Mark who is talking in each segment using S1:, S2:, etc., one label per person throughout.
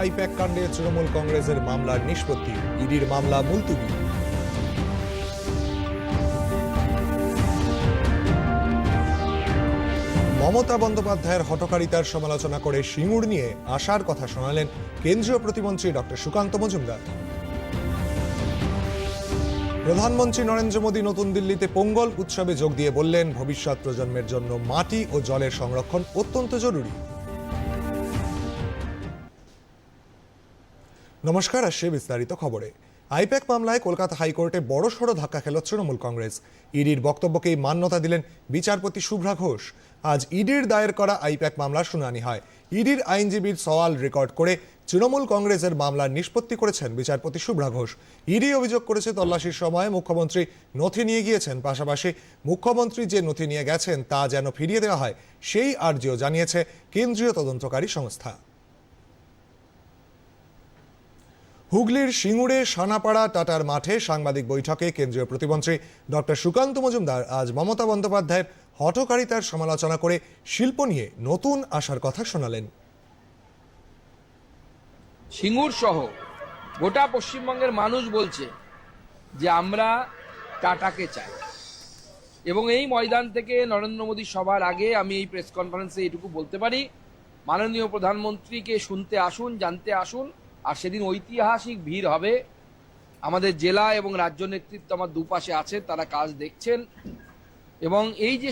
S1: I-PAC কাণ্ডে তৃণমূল কংগ্রেসের মামলার নিষ্পত্তি, ইডির মামলা মুলতুবি। মমতা বন্দ্যোপাধ্যায়ের হটকারিতার সমালোচনা করে সিঙ্গুর নিয়ে আসার কথা শোনালেন কেন্দ্রীয় প্রতিমন্ত্রী ডক্টর সুকান্ত মজুমদার। প্রধানমন্ত্রী নরেন্দ্র মোদী নতুন দিল্লিতে পোঙ্গল উৎসবে যোগ দিয়ে বললেন, ভবিষ্যৎ প্রজন্মের জন্য মাটি ও জলের সংরক্ষণ অত্যন্ত জরুরি। নমস্কার, আসছে বিস্তারিত খবরে। আইপ্যাক মামলায় কলকাতা হাইকোর্টে বড় সড় ধাক্কা খেল তৃণমূল কংগ্রেস। ইডির বক্তব্যকেই মান্যতা দিলেন বিচারপতি শুভ্রা ঘোষ। আজ ইডির দায়ের করা আইপ্যাক মামলার শুনানি হয়। ইডির আইনজীবীর সওয়াল রেকর্ড করে তৃণমূল কংগ্রেসের মামলার নিষ্পত্তি করেছেন বিচারপতি শুভ্রা ঘোষ। ইডি অভিযোগ করেছে তল্লাশির সময় মুখ্যমন্ত্রী নথি নিয়ে গিয়েছেন। পাশাপাশি মুখ্যমন্ত্রী যে নথি নিয়ে গেছেন তা যেন ফিরিয়ে দেওয়া হয়, সেই আর্জিও জানিয়েছে কেন্দ্রীয় তদন্তকারী সংস্থা। হুগলির সিঙ্গুরে সানাপাড়া টাটার মাঠে সাংবাদিক বৈঠকে কেন্দ্রীয় প্রতিমন্ত্রী ডক্টর সুকান্ত মজুমদার আজ মমতা বন্দ্যোপাধ্যায়ের হঠকারিতার সমালোচনা করে শিল্প নিয়ে নতুন আশার কথা শোনালেন।
S2: সিঙ্গুর সহ গোটা পশ্চিমবঙ্গের মানুষ বলছে যে আমরা টাটাকে চাই। এবং এই ময়দান থেকে নরেন্দ্র মোদী সবার আগে আমি এই প্রেস কনফারেন্সে এটুকু বলতে পারি, মাননীয় প্রধানমন্ত্রীকে শুনতে আসুন, জানতে আসুন আর সেদিন ঐতিহাসিক ভিড় হবে। আমাদের জেলা এবং রাজ্য নেতৃত্ব আমার দুপাশে আছে, তারা কাজ দেখছেন। এবং এই যে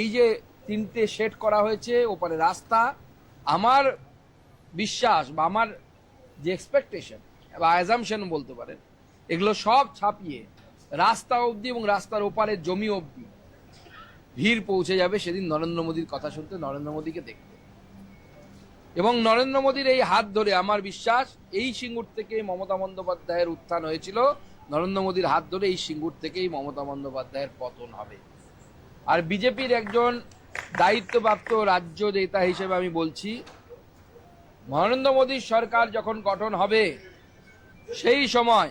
S2: এই যে তিনটে সেট করা হয়েছে, ওপারে রাস্তা, আমার বিশ্বাস বা আমার যে এক্সপেকটেশন বা অ্যাজামশন বলতে পারেন, এগুলো সব ছাপিয়ে রাস্তা অবধি এবং রাস্তার ওপারের জমি অবধি ভিড় পৌঁছে যাবে। সেদিন নরেন্দ্র মোদীর কথা শুনতে নরেন্দ্র মোদীকে দেখতে। এবং নরেন্দ্র মোদীর এই হাত ধরে আমার বিশ্বাস, এই সিঙ্গুর থেকে মমতা বন্দ্যোপাধ্যায়ের উত্থান হয়েছিল। নরেন্দ্র মোদীর হাত ধরে এই সিঙ্গুর থেকেই মমতা বন্দ্যোপাধ্যায়ের পতন হবে। আর বিজেপির একজন দায়িত্বপ্রাপ্ত রাজ্য নেতা হিসেবে আমি বলছি, নরেন্দ্র মোদীর সরকার যখন গঠন হবে, সেই সময়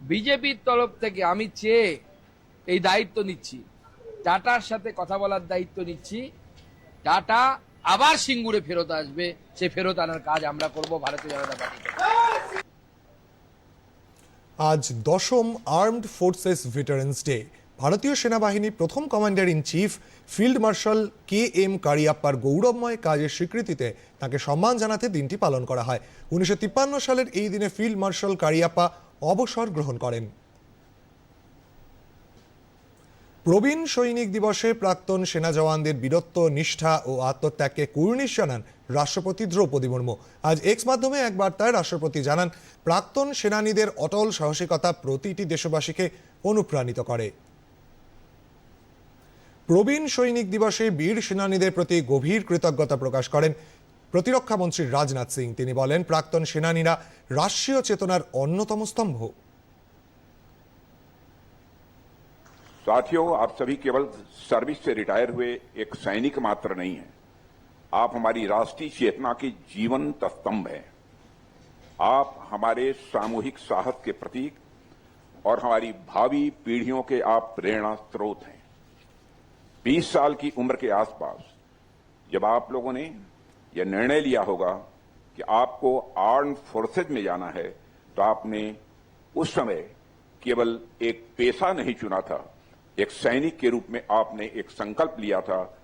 S2: বিজেপির তরফ থেকে আমি চেয়ে এই দায়িত্ব নিচ্ছি। টাটার সাথে কথা বলার দায়িত্ব নিচ্ছি। টাটা আবার সিঙ্গুরে ফেরত আসবে, সে ফেরত আনার কাজ আমরা করব ভারতীয় জনতা পার্টি।
S1: আজ দশম আর্মড ফোর্সেস ভেটারেন্স ডে। ভারতীয় সেনাবাহিনী প্রথম commander in chief, field marshal K M কারিয়াপ্পার গৌরবময় কাজের স্বীকৃতিতে তাকে সম্মান জানাতে দিনটি পালন করা হয়। উনিশশো তিপ্পান্ন সালের এই দিনে ফিল্ড মার্শাল কারিয়াপ্পা অবসর গ্রহণ করেন। প্রবীণ সৈনিক দিবসে প্রাক্তন সেনা জওয়ানদের বীরত্ব, নিষ্ঠা ও আত্মত্যাগকে কুর্নিশ জানান রাষ্ট্রপতি দ্রৌপদী মুর্মু। আজ এক্স মাধ্যমে এক বার্তায় রাষ্ট্রপতি জানান, প্রাক্তন সেনানীদের অটল সাহসিকতা প্রতিটি দেশবাসীকে অনুপ্রাণিত করে। প্রবীণ সৈনিক দিবসে বীর সেনানীদের প্রতি গভীর কৃতজ্ঞতা প্রকাশ করেন প্রতিরক্ষা মন্ত্রী রাজনাথ সিং। তিনি বলেন, প্রাক্তন সেনানীরা রাষ্ট্রীয় চেতনার অন্যতম স্তম্ভ।
S3: साथियों, आप सभी केवल सर्विस से रिटायर हुए एक सैनिक मात्र नहीं हैं। आप हमारी राष्ट्रीय चेतना के जीवंत स्तंभ हैं। आप हमारे सामूहिक साहस के प्रतीक और हमारी भावी पीढ़ियों के आप प्रेरणा स्रोत हैं। 20 साल की उम्र के आसपास जब आप लोगों ने यह निर्णय लिया होगा कि आपको आर्म फोर्सेज में जाना है तो आपने उस समय केवल एक पेशा नहीं चुना था एक सैनिक के रूप में आपने एक संकल्प लिया था।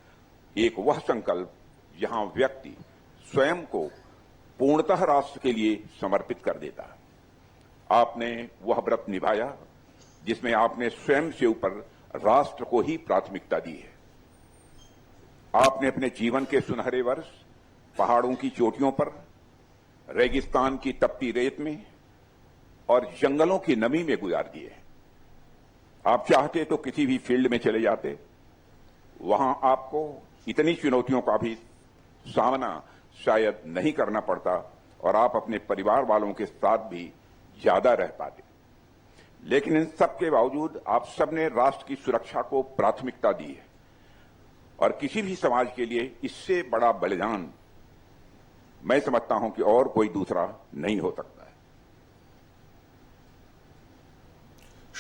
S3: एक वह संकल्प जहाँ व्यक्ति स्वयं को पूर्णतः राष्ट्र के लिए समर्पित कर देता है। आपने वह व्रत निभाया, जिसमें आपने स्वयं से ऊपर राष्ट्र को ही प्राथमिकता दी है। आपने अपने जीवन के सुनहरे वर्ष, पहाड़ों की चोटियों पर, रेगिस्तान की तपती रेत में और जंगलों की नमी में गुजार दिए आप चाहते तो किसी भी फ़ील्ड में चले जाते। वहाँ आपको इतनी चुनौतियों का भी सामना शायद नहीं करना पड़ता और आप अपने परिवार वालों के साथ भी ज़्यादा रह पाते। लेकिन इन सब के बावजूद आप सबने राष्ट्र की सुरक्षा को प्राथमिकता दी है और किसी भी समाज के लिए इससे बड़ा बलिदान मैं समझता हूँ कि और कोई दूसरा नहीं हो सकता।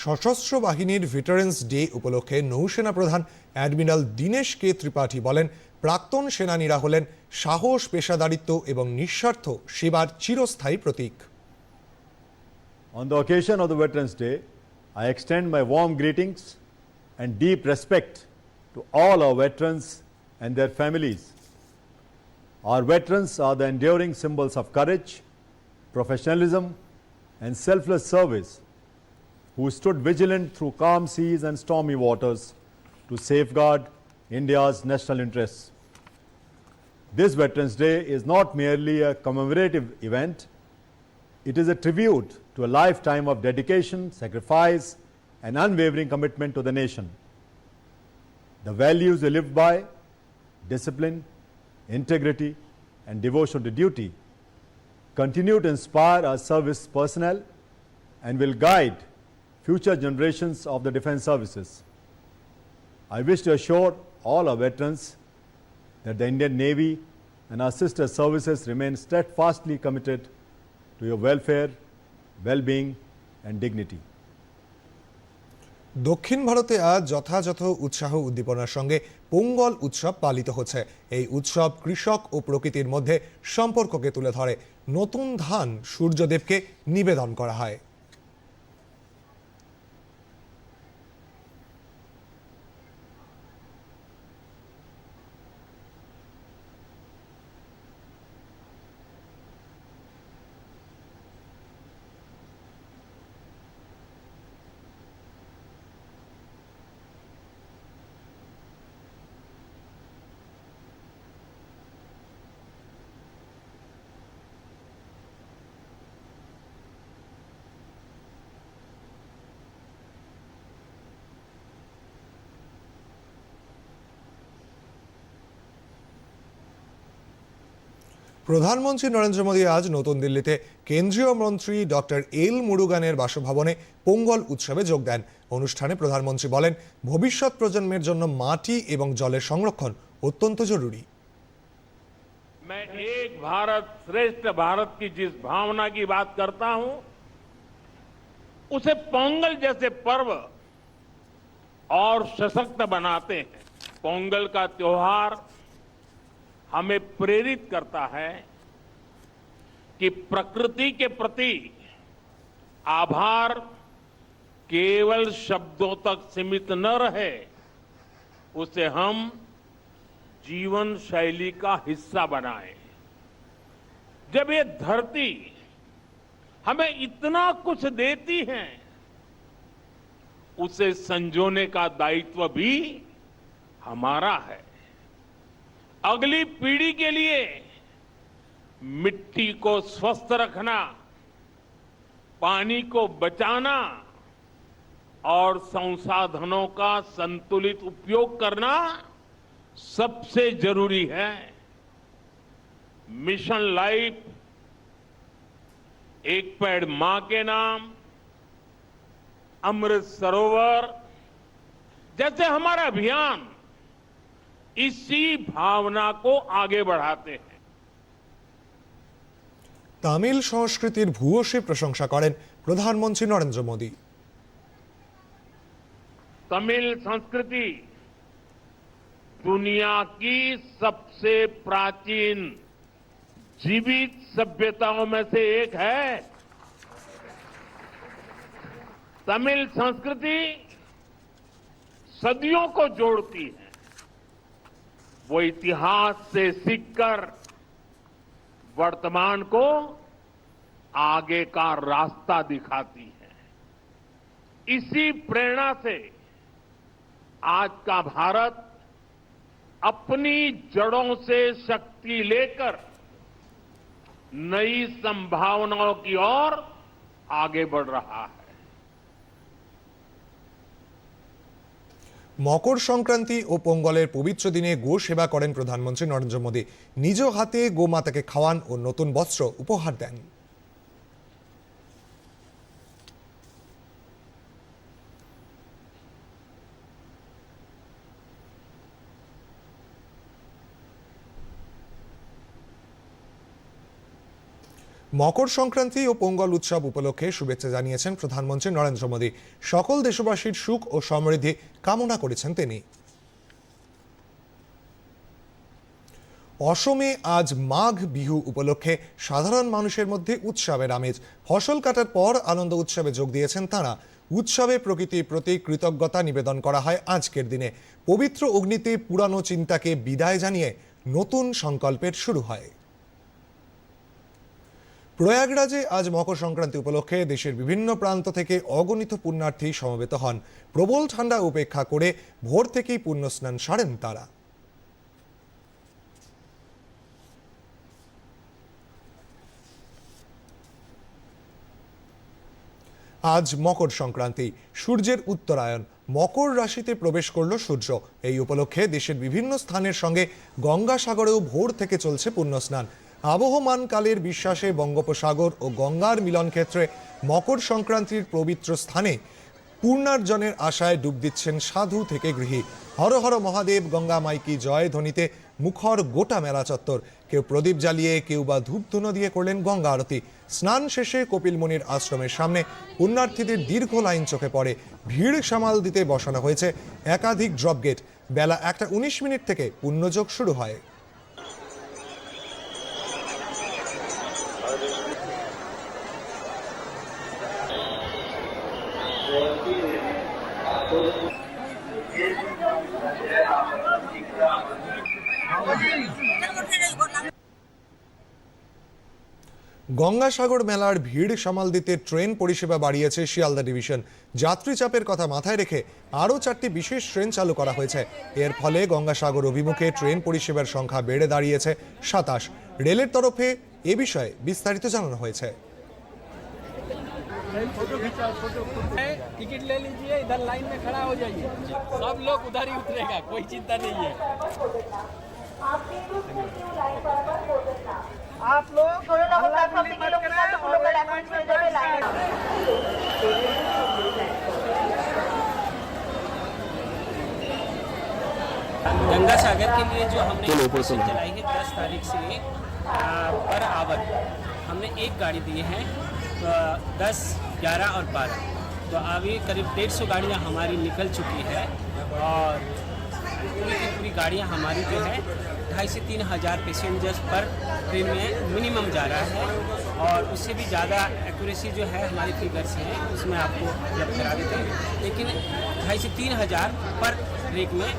S1: সশস্ত্র বাহিনীর ভেটারেন্স ডে উপলক্ষে নৌসেনা প্রধান অ্যাডমিরাল দীনেশ কে ত্রিপাঠী বলেন, প্রাক্তন সেনানীরা হলেন সাহস, পেশাদারিত্ব এবং নিঃস্বার্থ সেবার চিরস্থায়ী প্রতীক।
S4: On the occasion of the veterans day I extend my warm greetings and deep respect to all our veterans and their families our veterans are the enduring symbols of courage professionalism and selfless service who stood vigilant through calm seas and stormy waters to safeguard India's national interests. This Veterans Day is not merely a commemorative event, it is a tribute to a lifetime of dedication, sacrifice, and unwavering commitment to the nation. The values we live by discipline, integrity, and devotion to duty continue to inspire our service personnel and will guide future generations of the defense services. I wish to assure all our veterans that the Indian Navy and our sister services remain steadfastly committed to your welfare, well being, and dignity.
S1: দক্ষিণ ভারতে আজ যথাযথ উৎসাহ উদ্দীপনার সঙ্গে পোঙ্গল উৎসব পালিত হচ্ছে এই উৎসব কৃষক ও প্রকৃতির মধ্যে সম্পর্ককে তুলে ধরে নতুন ধান সূর্যদেবকে নিবেদন করা হয় প্রধানমন্ত্রী নরেন্দ্র মোদী আজ নতুন দিল্লিতে কেন্দ্রীয় মন্ত্রী ডক্টর এল মুরুগানের বাসভবনে পোঙ্গল উৎসবে যোগ দেন অনুষ্ঠানে প্রধানমন্ত্রী বলেন ভবিষ্যৎ প্রজন্মের জন্য মাটি এবং জলের সংরক্ষণ অত্যন্ত জরুরি
S5: मैं एक भारत श्रेष्ठ भारत की जिस भावना की बात करता हूं उसे पोंगल जैसे पर्व और सशक्त बनाते हैं पोंगल का त्योहार हमें प्रेरित करता है कि प्रकृति के प्रति आभार केवल शब्दों तक सीमित न रहे, उसे हम जीवन शैली का हिस्सा बनाए। जब ये धरती हमें इतना कुछ देती है, उसे संजोने का दायित्व भी हमारा है। अगली पीढ़ी के लिए मिट्टी को स्वस्थ रखना, पानी को बचाना और संसाधनों का संतुलित उपयोग करना सबसे ज़रूरी है। मिशन लाइफ, एक पेड़ माँ के नाम, अमृत सरोवर, जैसे हमारा अभियान इसी भावना को आगे बढ़ाते हैं
S1: তামিল সংস্কৃতির ভূয়সী প্রশংসা করেন প্রধানমন্ত্রী নরেন্দ্র মোদী
S5: तमिल संस्कृति दुनिया की सबसे प्राचीन जीवित सभ्यताओं में से एक है तमिल संस्कृति सदियों को जोड़ती है वो इतिहास से सीखकर वर्तमान को आगे का रास्ता दिखाती है। इसी प्रेरणा से आज का भारत अपनी जड़ों से शक्ति लेकर नई संभावनाओं की ओर आगे बढ़ रहा है।
S1: মকর সংক্রান্তি ও পোঙ্গলের পবিত্র দিনে গো সেবা করেন প্রধানমন্ত্রী নরেন্দ্র মোদী। নিজ হাতে গোমাতাকে খাওয়ান ও নতুন বস্ত্র উপহার দেন। মকর সংক্রান্তি ও পোঙ্গল উৎসব উপলক্ষে শুভেচ্ছা জানিয়েছেন প্রধানমন্ত্রী নরেন্দ্র মোদী। সকল দেশবাসীর সুখ ও সমৃদ্ধি কামনা করেছেন তিনি। অসমে আজ মাঘ বিহু উপলক্ষে সাধারণ মানুষের মধ্যে উৎসবের আমেজ। ফসল কাটার পর আনন্দ উৎসবে যোগ দিয়েছেন তাঁরা। উৎসবে প্রকৃতির প্রতি কৃতজ্ঞতা নিবেদন করা হয় আজকের দিনে। পবিত্র অগ্নিতে পুরানো চিন্তাকে বিদায় জানিয়ে নতুন সংকল্পের শুরু হয়। প্রয়াগরাজে আজ মকর সংক্রান্তি উপলক্ষে দেশের বিভিন্ন প্রান্ত থেকে অগণিত পুণ্যার্থী সমবেত হন। প্রবল ঠান্ডা উপেক্ষা করে ভোর থেকেই পুণ্য স্নান সারেন তারা। আজ মকর সংক্রান্তি সূর্যের উত্তরায়ণ। মকর রাশিতে প্রবেশ করল সূর্য। এই উপলক্ষে দেশের বিভিন্ন স্থানের সঙ্গে গঙ্গাসাগরেও ভোর থেকে চলছে পুণ্যস্নান। আবহমান কালের বিশ্বাসে বঙ্গোপসাগর ও গঙ্গার মিলন ক্ষেত্রে মকর সংক্রান্তির পবিত্র স্থানে পূর্ণার্জনের আশায় ডুব দিচ্ছেন সাধু থেকে গৃহী। হর হর মহাদেব, গঙ্গা মাইকি জয় ধ্বনিতে মুখর গোটা মেলা চত্বর। কেউ প্রদীপ জ্বালিয়ে, কেউ বা ধূপধুনো দিয়ে করলেন গঙ্গা আরতি। স্নান শেষে কপিলমুনির আশ্রমের সামনে পুণ্যার্থীদের দীর্ঘ লাইন চোখে পড়ে। ভিড় সামাল দিতে বসানো হয়েছে একাধিক ড্রপ গেট। বেলা একটা উনিশ মিনিট থেকে পুণ্যযোগ শুরু হয়। গঙ্গাসাগর মেলার ভিড় সামাল দিতে ট্রেন পরিষেবা বাড়িয়েছে শিয়ালদা ডিভিশন যাত্রী চাপের কথা মাথায় রেখে আরও চারটি বিশেষ ট্রেন চালু করা হয়েছে এর ফলে গঙ্গাসাগর অভিমুখে ট্রেন পরিষেবার সংখ্যা বেড়ে দাঁড়িয়েছে সাতাশ রেলের তরফে এ বিষয়ে বিস্তারিত জানানো হয়েছে
S6: टिकट ले लीजिए इधर लाइन में खड़ा हो जाइए सब लोग उधर ही उतरेगा कोई चिंता नहीं है
S7: आप लोग दोनों नंबर प्लेटफॉर्म पे लोग ना तो लोग का जाए लाइन
S6: गंगा सागर के लिए जो हमने स्पेशल चलाई है दस तारीख से पर आवर हमने एक गाड़ी दी है तो दस ग्यारह और बारह। तो अभी करीब डेढ़ सौ गाड़ियाँ हमारी निकल चुकी है और पूरी की पूरी गाड़ियाँ हमारी जो है ढाई से तीन हज़ार पैसेंजर्स पर ट्रेन में मिनिमम जा रहा है और उससे भी ज़्यादा एक्यूरेसी जो है हमारी फिगर्स हैं, उसमें आपको उपलब्ध करा देते हैं। लेकिन ढाई से तीन हज़ार पर ट्रेक में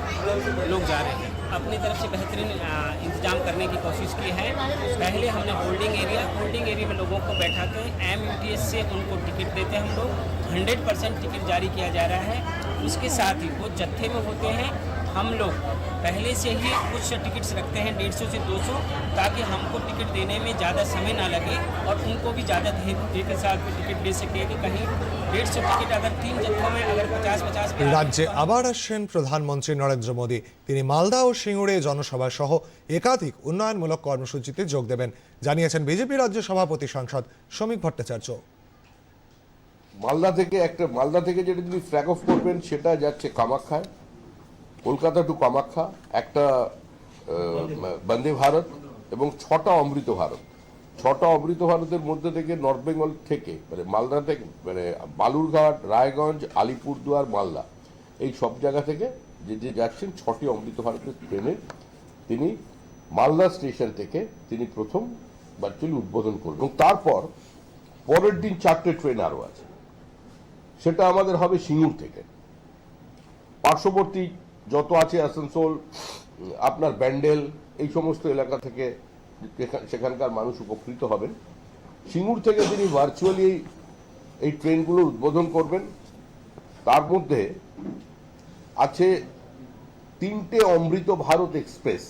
S6: लोग जा रहे हैं। अपनी तरफ़ से बेहतरीन इंतज़ाम करने की कोशिश की है। पहले हमने होल्डिंग एरिया होल्डिंग एरिया में लोगों को बैठा के एम से उनको टिकट देते हैं हम लोग। हंड्रेड परसेंट टिकट जारी किया जा रहा है। उसके साथ ही वो जत्थे में होते हैं। हम लोग पहले से ही कुछ टिकट्स रखते हैं डेढ़ सौ से दो सौ ताकि हमको टिकट देने में ज़्यादा समय ना लगे और उनको भी ज़्यादा धीरे के साथ भी टिकट दे सके कि कहीं डेढ़ सौ टिकट अगर तीन जत्थों में अगर पचास पचास
S1: রাজ্যে আবার আসছেন প্রধানমন্ত্রী নরেন্দ্র মোদী তিনি মালদা ও সিঙ্গুরে জনসভা সহ একাধিক উন্নয়নমূলক কর্মসূচিতে যোগ দেবেন জানিয়েছেন বিজেপি রাজ্য সভাপতি সাংসদ শ্রমিক ভট্টাচার্য
S8: মালদা থেকে একটা মালদা থেকে যেটা তিনি ফ্ল্যাগ অফ করবেন সেটা যাচ্ছে কামাখ্যায় কলকাতা টু কামাখ্যা, একটা বন্দে ভারত এবং ছটা অমৃত ভারত। ছটা অমৃত ভারতের মধ্যে থেকে নর্থ বেঙ্গল থেকে মানে মালদা থেকে মানে বালুরঘাট, রায়গঞ্জ, আলিপুরদুয়ার, মালদা, এই সব জায়গা থেকে যে যে যাচ্ছেন, ছটি অমৃত ভারতের ট্রেনে তিনি মালদা স্টেশন থেকে তিনি প্রথম ভার্চুয়ালি উদ্বোধন করবেন। এবং তারপর পরের দিন চারটে ট্রেন আরও আছে। সেটা আমাদের হবে সিঙ্গুর থেকে। পার্শ্ববর্তী যত আছে আসানসোল, আপনার ব্যান্ডেল, এই সমস্ত এলাকা থেকে সেখানকার মানুষ উপকৃত হবেন। সিঙ্গুর থেকে তিনি ভার্চুয়ালি এই ট্রেনগুলো উদ্বোধন করবেন। তার মধ্যে আছে তিনটে অমৃত ভারত এক্সপ্রেস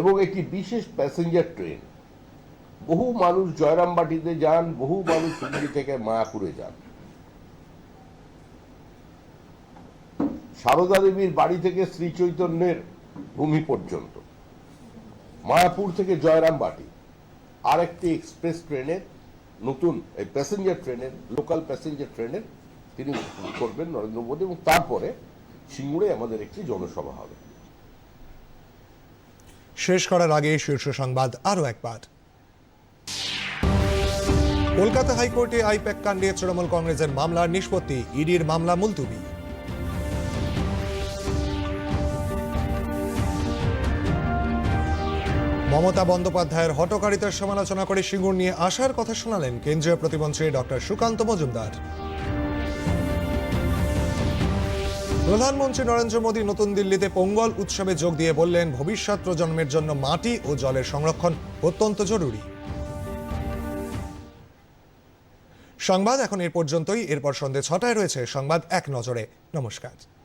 S8: এবং একটি বিশেষ প্যাসেঞ্জার ট্রেন। বহু মানুষ জয়রামবাটিতে যান, বহু মানুষ থেকে মায়াপুরে যান। সারদা দেবীর বাড়ি থেকে শ্রী চৈতন্যের ভূমি পর্যন্ত। মায়াপুর থেকে জয়রাম জয়রামবাটি আরেকটি এক্সপ্রেস ট্রেনের নতুন এই প্যাসেঞ্জার ট্রেনের, লোকাল প্যাসেঞ্জার ট্রেনের, তিনি করবেন নরেন্দ্র মোদী এবং তারপরে সিঙ্গুরে আমাদের একটি জনসভা হবে।
S1: শেষ করার আগে শীর্ষ সংবাদ আরও একবার কলকাতা হাইকোর্টে আইপ্যাক কাণ্ডে তৃণমূল কংগ্রেসের মামলার নিষ্পত্তি, ইডির মামলা মুলতুবি। মমতা বন্দ্যোপাধ্যায়ের হটকারিতার সমালোচনা করে সিঙ্গুর নিয়ে আসার কথা শোনালেন কেন্দ্রীয় প্রতিমন্ত্রী ডক্টর সুকান্ত মজুমদার। প্রধানমন্ত্রী নরেন্দ্র মোদী নতুন দিল্লিতে পোঙ্গল উৎসবে যোগ দিয়ে বললেন, ভবিষ্যৎ প্রজন্মের জন্য মাটি ও জলের সংরক্ষণ অত্যন্ত জরুরি। সংবাদ এখন এর পর্যন্তই। এরপর সন্ধে ছটায় রয়েছে সংবাদ এক নজরে। নমস্কার।